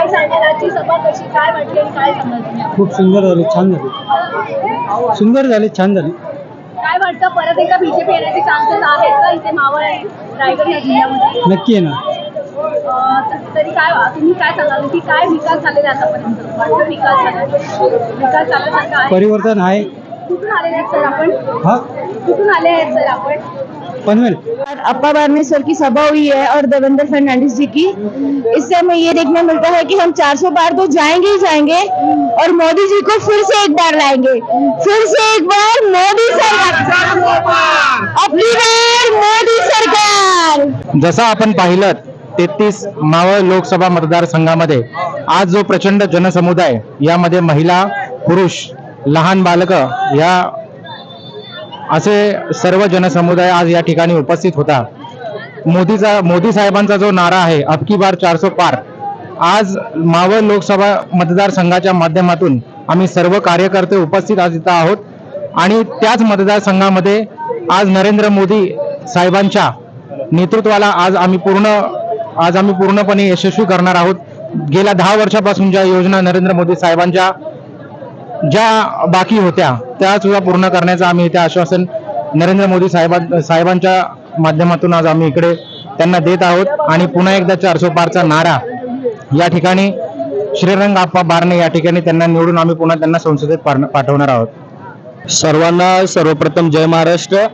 काय सांगाल? आजची सभा कशी? काय वाटली आणि काय सांगाल तुम्ही खूप सुंदर झाले छान झाले. सुंदर झाले छान झाले. काय वाटतं? परत एकदा बीजेपी येण्याचे चान्सेस आहेत का इथे मावळ आणि रायगड या जिल्ह्यामध्ये? नक्की आहे ना अं, तरी काय तुम्ही काय सांगाल? की काय विकास झालेला आहे आतापर्यंत? वाटतं विकास झाला? विकास झाल्यासारखं आहे परिवर्तन आहे. कुठून आलेले आहेत सर आपण? हा? कुठून आले आहेत सर आपण? पनवेल अप्पा बारनेश्वर की सभा हुई है और देवेंद्र फर्नांडिस जी की। इससे हमें ये देखने मिलता है कि हम 400 बार तो जाएँगे ही जाएँगे और मोदी जी को फिर से एक बार लाएँगे। फिर से एक बार मोदी सरकार अपनी बार मोदी सरकार जसं आपण पाहिलं तेहतीस मावळ लोकसभा मतदारसंघामध्ये आज जो प्रचंड जनसमुदाय यामध्ये महिला पुरुष लहान बालक या असे सर्व जनसमुदाय आज या ठिकाणी उपस्थित होता. मोदीचा मोदी साहेबांचा जो नारा आहे अबकी बार चारसो पार आज मावळ लोकसभा मतदारसंघाच्या माध्यमातून आम्ही सर्व कार्यकर्ते उपस्थित आज इथं आहोत. आणि त्याच मतदारसंघामध्ये आज नरेंद्र मोदी साहेबांच्या नेतृत्वाला आज आम्ही पूर्ण आज आम्ही पूर्णपणे यशस्वी करणार आहोत. गेल्या दहा वर्षापासून ज्या योजना नरेंद्र मोदी साहेबांच्या ज्या बाकी होत्या त्या सुद्धा पूर्ण करण्याचं आम्ही इथे आश्वासन नरेंद्र मोदी साहेबां साहेबांच्या माध्यमातून आज आम्ही इकडे त्यांना देत आहोत. आणि पुन्हा एकदा चारसो पारचा नारा या ठिकाणी श्रीरंग आप्पा बारणे या ठिकाणी त्यांना निवडून आम्ही पुन्हा त्यांना संसदेत पाठवणार आहोत. सर्वांना सर्वप्रथम जय महाराष्ट्र.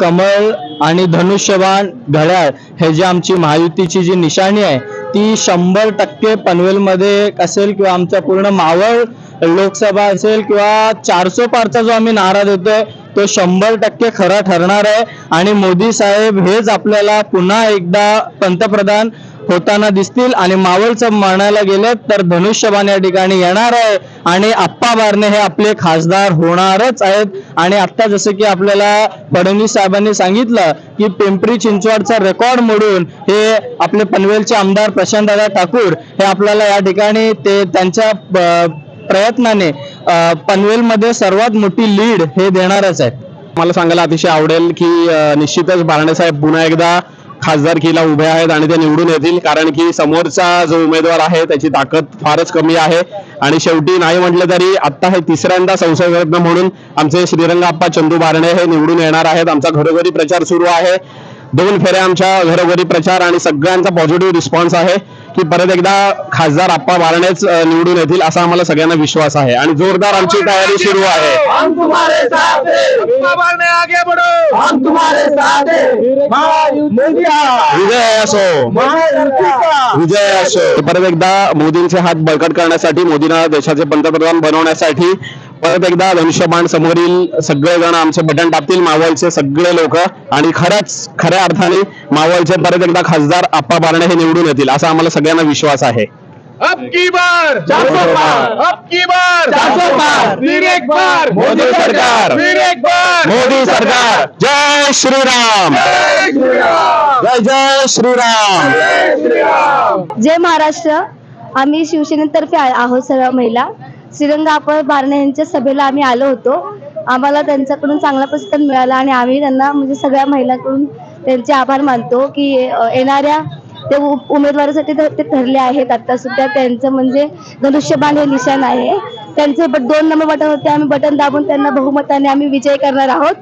कमळ आणि धनुष्यबाण घड्याळ हे जे आमची महायुतीची जी निशाणी आहे ती शंभर टक्के पनवेलमध्ये असेल किंवा आमच्या पूर्ण मावळ लोकसभा असेल किंवा चारसो पारचा जो आम्ही नारा देतोय तो शंभर टक्के खरा ठरणार आहे. आणि मोदी साहेब हेच आपल्याला पुन्हा एकदा पंतप्रधान होताना दिसतील आणि मावळचं म्हणायला गेलं तर धनुष्यबाण या ठिकाणी येणार आहे. आणि आप्पा बारणे हे आपले खासदार होणारच आहेत. आणि आत्ता जसं की आपल्याला फडणवीस साहेबांनी सांगितलं की पिंपरी चिंचवडचा रेकॉर्ड मोडून हे आपले पनवेलचे आमदार प्रशांतदादा ठाकूर हे आपल्याला या ठिकाणी ते त्यांच्या प्रयत्नाने पनवेलमध्ये सर्वात मोठी लीड हे देणारच आहे मला सांगायला अतिशय आवडेल की निश्चितच बारणे साहेब पुन्हा एकदा खासदारकीला उभे आहेत आणि ते निवडून येतील कारण की समोरचा जो उमेदवार आहे त्याची ताकद फारच कमी आहे. आणि शेवटी नाही म्हटलं तरी आत्ता हे तिसऱ्यांदा संसदरत्न म्हणून आमचे श्रीरंगाप्पा चंदू बारणे हे निवडून येणार आहेत. आमचा घरोघरी प्रचार सुरू आहे. दोन फेऱ्या आमच्या घरोघरी प्रचार आणि सगळ्यांचा पॉझिटिव्ह रिस्पॉन्स आहे. की परत एकदा खासदार आप्पा बारणेच निवडून येतील असा आम्हाला सगळ्यांना विश्वास आहे. आणि जोरदार आमची तयारी सुरू आहे. विजय असो. विजय असो. परत एकदा मोदींचे हात बळकट करण्यासाठी मोदींना देशाचे पंतप्रधान बनवण्यासाठी परत एकदा धनुष्यबाण समोरील सगळे जण आमचे बटन टाकतील मावळचे सगळे लोक. आणि खरंच खऱ्या अर्थाने मावळचे परत एकदा खासदार आप्पा बारणे हे निवडून येतील असा आम्हाला सगळ्यांना विश्वास आहे. अबकी बार! अबकी बार! फिर एक बार! मोदी सरकार! एक बार! मोदी सरकार! जय श्रीराम! जय जय श्रीराम! जय महाराष्ट्र! आम्ही शिवसेनेतर्फे आहोत सर्व महिला. श्रीरंग आपण बारणे यांच्या सभेला आम्ही आलो होतो. आम्हाला त्यांच्याकडून चांगला प्रतिसाद मिळाला आणि आम्ही त्यांना म्हणजे सगळ्या महिलांकडून त्यांचे आभार मानतो की येणाऱ्या ते उ- उमेदवारासाठी ते ठरले आहेत. आता सुद्धा त्यांचं म्हणजे धनुष्यबाण हे निशाण आहे. त्यांचे बट दोन नंबर बटन होते. आम्ही बटन दाबून त्यांना बहुमताने आम्ही विजय करणार आहोत.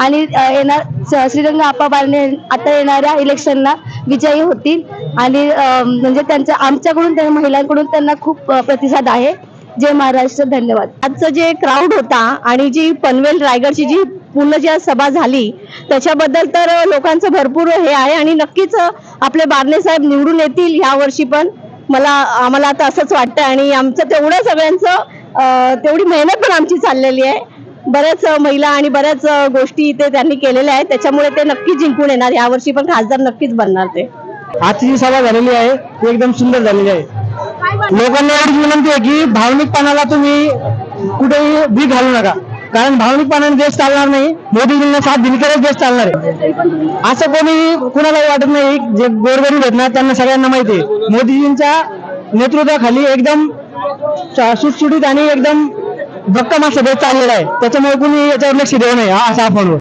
आणि येणार श्रीरंग आप्पा बारणे आता येणाऱ्या इलेक्शनला विजयी होतील. आणि म्हणजे त्यांच्या आमच्याकडून त्या महिलांकडून त्यांना खूप प्रतिसाद आहे. जय महाराष्ट्र धन्यवाद. आजचं जे क्राऊड होता आणि जी पनवेल रायगडची जी पूर्ण जी सभा झाली त्याच्याबद्दल तर लोकांचं भरपूर हे आहे आणि नक्कीच आपले बारणे साहेब निवडून येतील ह्या वर्षी पण. मला आम्हाला आता असंच वाटतं आणि आमचं तेवढं सगळ्यांचं तेवढी मेहनत पण आमची चाललेली आहे. बऱ्याच महिला आणि बऱ्याच गोष्टी इथे त्यांनी केलेल्या आहेत. त्याच्यामुळे ते नक्कीच जिंकून येणार. यावर्षी पण खासदार नक्कीच बनणार ते. आजची जी सभा झालेली आहे ती एकदम सुंदर झालेली आहे. लोकांना एवढीच विनंती आहे की भावनिकपणाला तुम्ही कुठेही भी घालू नका. कारण भावनिकपणाने देश चालणार नाही. मोदीजींना साथ दिली तरच देश चालणार आहे. असं कोणी कुणालाही वाटत नाही जे गोरगरीब आहेत ना त्यांना सगळ्यांना माहिती आहे. मोदीजींच्या नेतृत्वाखाली एकदम सुटसुटीत आणि एकदम भक्कम असं देश चाललेला आहे. त्याच्यामुळे कुणी याच्यावर लक्ष देऊ नये हा असा आपण